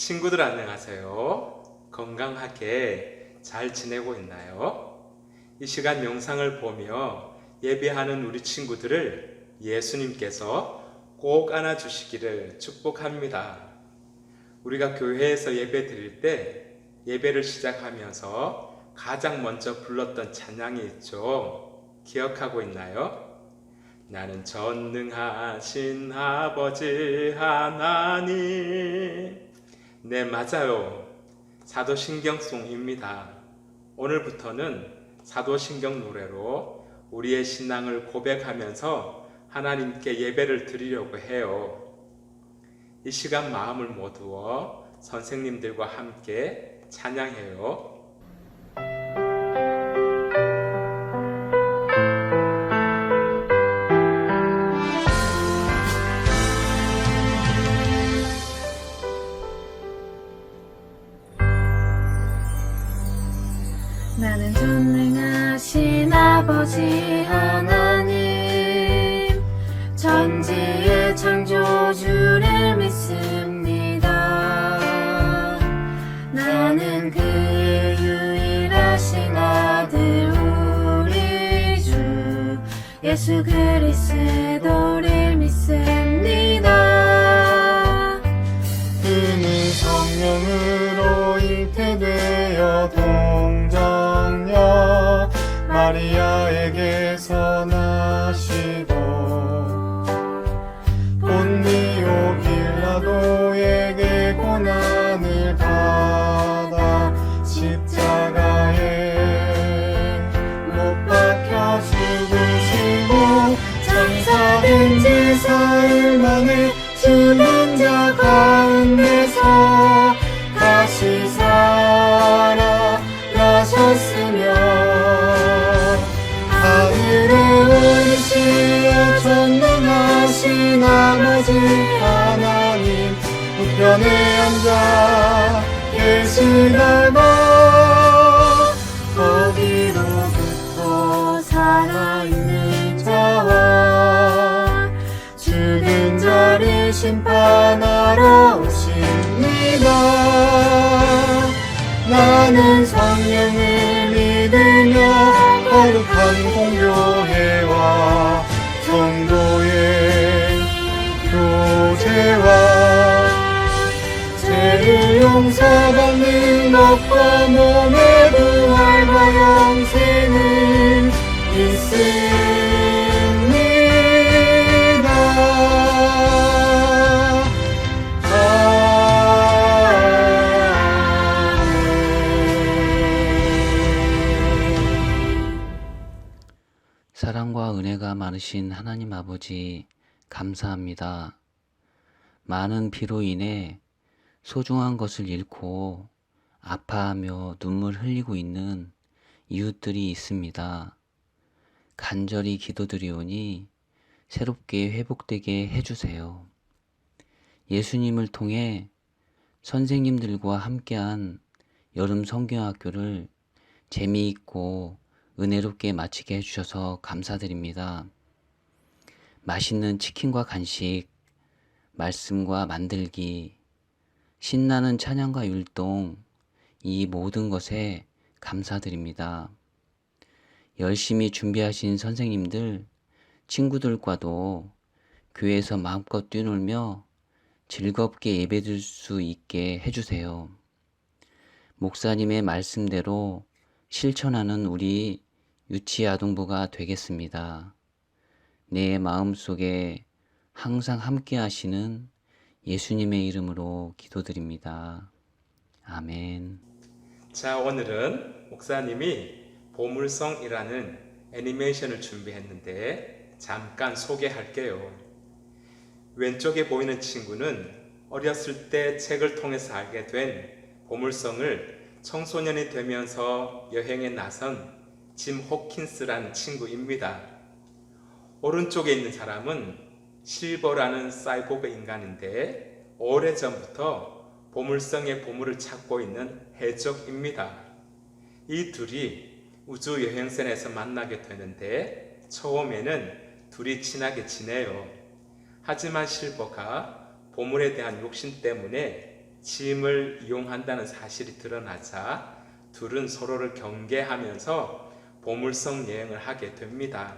친구들 안녕하세요. 건강하게 잘 지내고 있나요? 이 시간 영상을 보며 예배하는 우리 친구들을 예수님께서 꼭 안아주시기를 축복합니다. 우리가 교회에서 예배 드릴 때 예배를 시작하면서 가장 먼저 불렀던 찬양이 있죠. 기억하고 있나요? 나는 전능하신 아버지 하나님. 네, 맞아요. 사도신경 송입니다. 오늘부터는 사도신경 노래로 우리의 신앙을 고백하면서 하나님께 예배를 드리려고 해요. 이 시간 마음을 모두어 선생님들과 함께 찬양해요. 나는 전능하신 아버지 하나님. 천지의 창조주를 믿습니다. 나는 그의 유일하신 아들 우리 주 예수 그리스도를 믿습니다. 그는 성령으로 잉태되어 동정녀 마리아에게 나는 성령을 믿으며 거룩한 공교 사랑과 은혜가 많으신 하나님 아버지, 감사합니다. 많은 비로 인해 소중한 것을 잃고 아파하며 눈물 흘리고 있는 이웃들이 있습니다. 간절히 기도드리오니 새롭게 회복되게 해주세요. 예수님을 통해 선생님들과 함께한 여름 성경학교를 재미있고 은혜롭게 마치게 해주셔서 감사드립니다. 맛있는 치킨과 간식, 말씀과 만들기, 신나는 찬양과 율동, 이 모든 것에 감사드립니다. 열심히 준비하신 선생님들, 친구들과도 교회에서 마음껏 뛰놀며 즐겁게 예배드릴 수 있게 해주세요. 목사님의 말씀대로 실천하는 우리 유치아동부가 되겠습니다. 내 마음 속에 항상 함께 하시는 예수님의 이름으로 기도드립니다. 아멘. 자, 오늘은 목사님이 보물성이라는 애니메이션을 준비했는데 잠깐 소개할게요. 왼쪽에 보이는 친구는 어렸을 때 책을 통해서 알게 된 보물성을 청소년이 되면서 여행에 나선 짐 호킨스라는 친구입니다. 오른쪽에 있는 사람은 실버라는 사이보그 인간인데 오래전부터 보물성의 보물을 찾고 있는 해적입니다. 이 둘이 우주 여행선에서 만나게 되는데 처음에는 둘이 친하게 지내요. 하지만 실버가 보물에 대한 욕심 때문에 짐을 이용한다는 사실이 드러나자 둘은 서로를 경계하면서 보물성 여행을 하게 됩니다.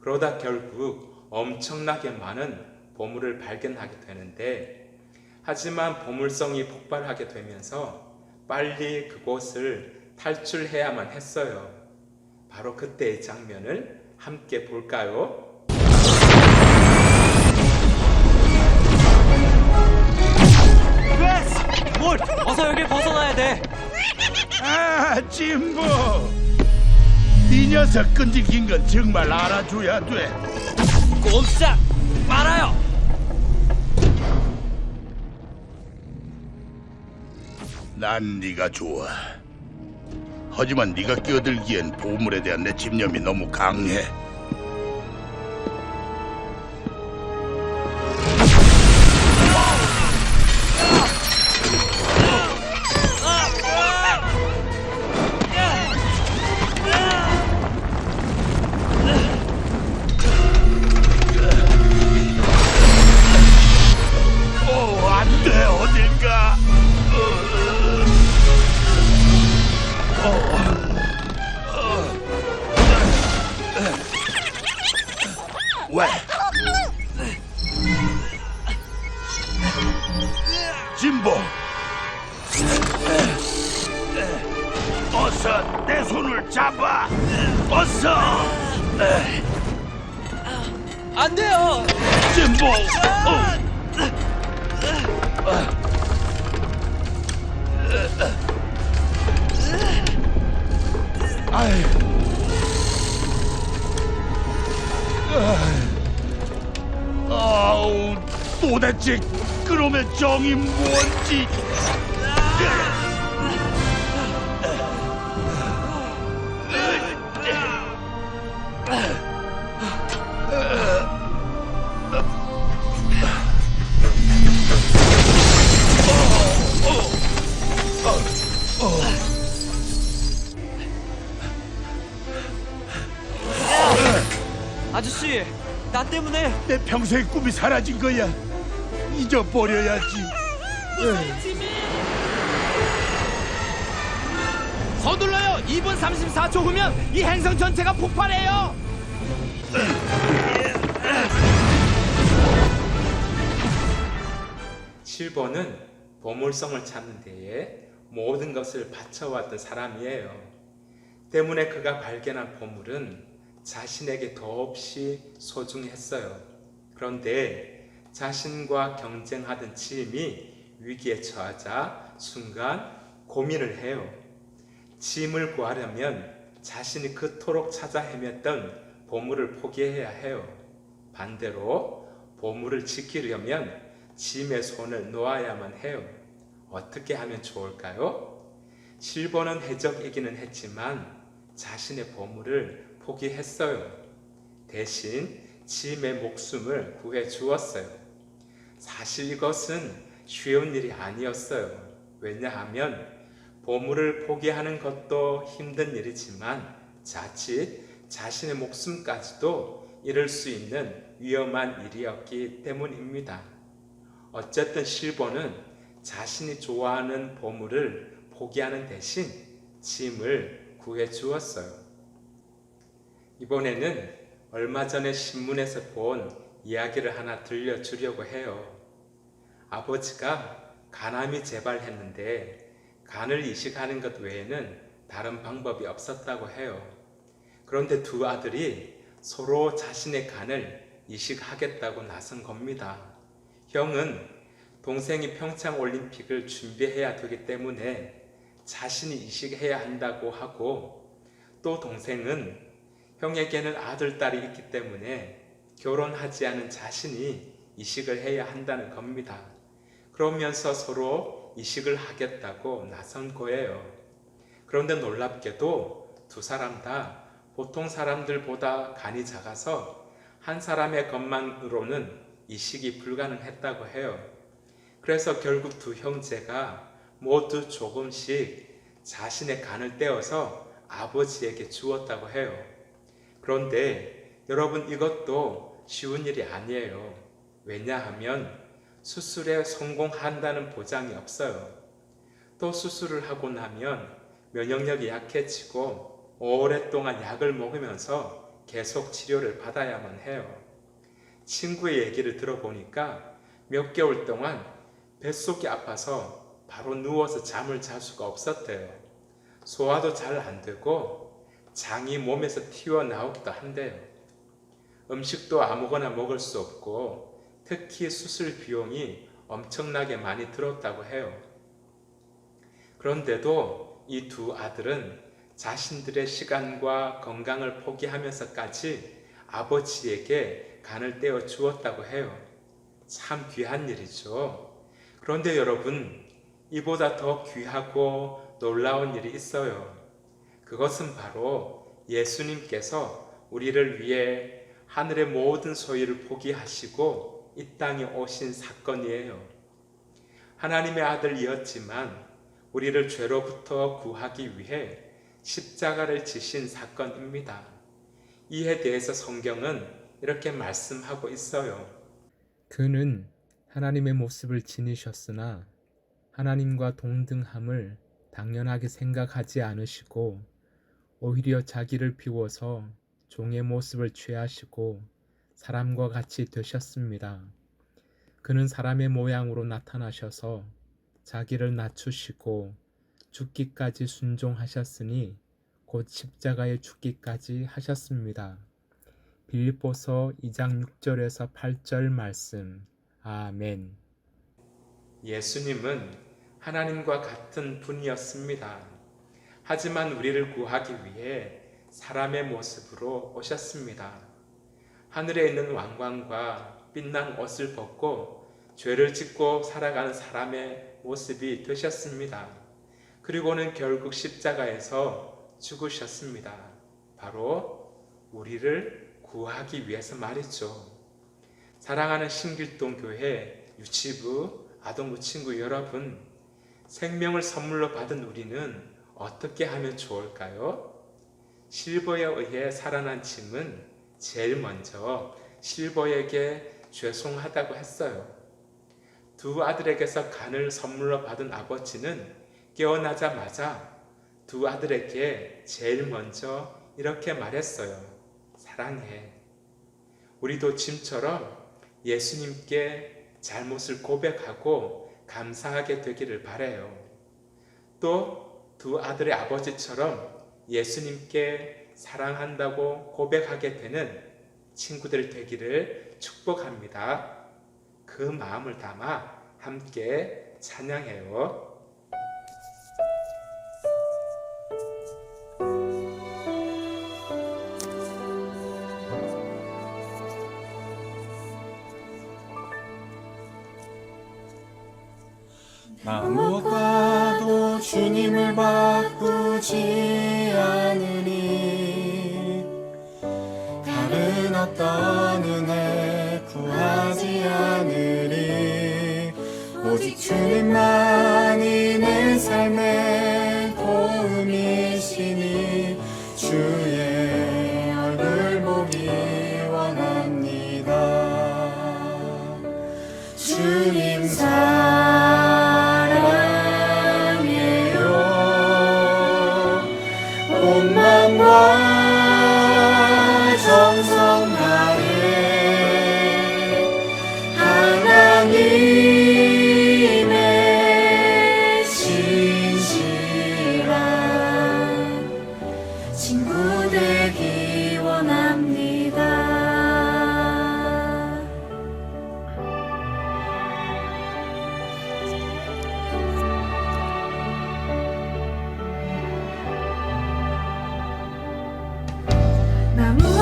그러다 결국 엄청나게 많은 보물을 발견하게 되는데 하지만 보물성이 폭발하게 되면서 빨리 그곳을 탈출해야만 했어요. 바로 그때의 장면을 함께 볼까요? 뭘? 어서 여길 벗어나야 돼. 아, 진보. 이 녀석 끈질긴 건 정말 알아줘야 돼. 꼼짝 말아요. 난 네가 좋아. 하지만 네가 끼어들기엔 보물에 대한 내 집념이 너무 강해. 안 돼요. 진보. 어. 아이. 아우 도대체 그놈의 정이 뭔지 씨, 나 때문에 내 평소의 꿈이 사라진 거야 잊어버려야지 서둘러요. 2분 34초 후면 이 행성 전체가 폭발해요. 칠 7번은 보물성을 찾는 데에 모든 것을 바쳐왔던 사람이에요. 때문에 그가 발견한 보물은 자신에게 더없이 소중했어요. 그런데 자신과 경쟁하던 짐이 위기에 처하자 순간 고민을 해요. 짐을 구하려면 자신이 그토록 찾아 헤맸던 보물을 포기해야 해요. 반대로 보물을 지키려면 짐의 손을 놓아야만 해요. 어떻게 하면 좋을까요? 7번은 해적이기는 했지만 자신의 보물을 포기했어요. 대신 짐의 목숨을 구해 주었어요. 사실 이것은 쉬운 일이 아니었어요. 왜냐하면 보물을 포기하는 것도 힘든 일이지만 자칫 자신의 목숨까지도 잃을 수 있는 위험한 일이었기 때문입니다. 어쨌든 실버는 자신이 좋아하는 보물을 포기하는 대신 짐을 구해 주었어요. 이번에는 얼마 전에 신문에서 본 이야기를 하나 들려주려고 해요. 아버지가 간암이 재발했는데 간을 이식하는 것 외에는 다른 방법이 없었다고 해요. 그런데 두 아들이 서로 자신의 간을 이식하겠다고 나선 겁니다. 형은 동생이 평창 올림픽을 준비해야 되기 때문에 자신이 이식해야 한다고 하고 또 동생은 형에게는 아들, 딸이 있기 때문에 결혼하지 않은 자신이 이식을 해야 한다는 겁니다. 그러면서 서로 이식을 하겠다고 나선 거예요. 그런데 놀랍게도 두 사람 다 보통 사람들보다 간이 작아서 한 사람의 것만으로는 이식이 불가능했다고 해요. 그래서 결국 두 형제가 모두 조금씩 자신의 간을 떼어서 아버지에게 주었다고 해요. 그런데 여러분 이것도 쉬운 일이 아니에요. 왜냐하면 수술에 성공한다는 보장이 없어요. 또 수술을 하고 나면 면역력이 약해지고 오랫동안 약을 먹으면서 계속 치료를 받아야만 해요. 친구의 얘기를 들어보니까 몇 개월 동안 뱃속이 아파서 바로 누워서 잠을 잘 수가 없었대요. 소화도 잘 안 되고 장이 몸에서 튀어나오기도 한대요. 음식도 아무거나 먹을 수 없고 특히 수술 비용이 엄청나게 많이 들었다고 해요. 그런데도 이 두 아들은 자신들의 시간과 건강을 포기하면서까지 아버지에게 간을 떼어 주었다고 해요. 참 귀한 일이죠. 그런데 여러분, 이보다 더 귀하고 놀라운 일이 있어요. 그것은 바로 예수님께서 우리를 위해 하늘의 모든 소유를 포기하시고 이 땅에 오신 사건이에요. 하나님의 아들이었지만 우리를 죄로부터 구하기 위해 십자가를 지신 사건입니다. 이에 대해서 성경은 이렇게 말씀하고 있어요. 그는 하나님의 모습을 지니셨으나 하나님과 동등함을 당연하게 생각하지 않으시고 오히려 자기를 비워서 종의 모습을 취하시고 사람과 같이 되셨습니다. 그는 사람의 모양으로 나타나셔서 자기를 낮추시고 죽기까지 순종하셨으니 곧 십자가에 죽기까지 하셨습니다. 빌립보서 2장 6절에서 8절 말씀. 아멘. 예수님은 하나님과 같은 분이었습니다. 하지만 우리를 구하기 위해 사람의 모습으로 오셨습니다. 하늘에 있는 왕관과 빛난 옷을 벗고 죄를 짓고 살아가는 사람의 모습이 되셨습니다. 그리고는 결국 십자가에서 죽으셨습니다. 바로 우리를 구하기 위해서 말이죠. 사랑하는 신길동 교회 유치부 아동부 친구 여러분, 생명을 선물로 받은 우리는 어떻게 하면 좋을까요? 실버에 의해 살아난 짐은 제일 먼저 실버에게 죄송하다고 했어요. 두 아들에게서 간을 선물로 받은 아버지는 깨어나자마자 두 아들에게 제일 먼저 이렇게 말했어요. 사랑해. 우리도 짐처럼 예수님께 잘못을 고백하고 감사하게 되기를 바래요. 또 두 아들의 아버지처럼 예수님께 사랑한다고 고백하게 되는 친구들 되기를 축복합니다. 그 마음을 담아 함께 찬양해요. 않으니 다른 어떤 은혜 구하지 않으리. 오직 주님만이 내 삶의 도움이시니 주 one Namun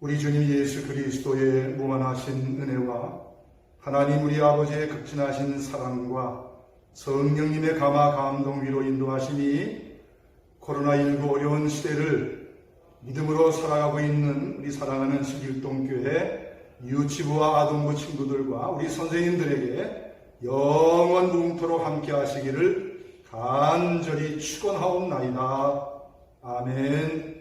우리 주님 예수 그리스도의 무한하신 은혜와 하나님 우리 아버지의 극진하신 사랑과 성령님의 감화 감동 위로 인도하심이 코로나19 어려운 시대를 믿음으로 살아가고 있는 우리 사랑하는 신길동교회 유치부와 아동부 친구들과 우리 선생님들에게 영원 무궁토록 함께 하시기를 간절히 축원하옵나이다. 아멘.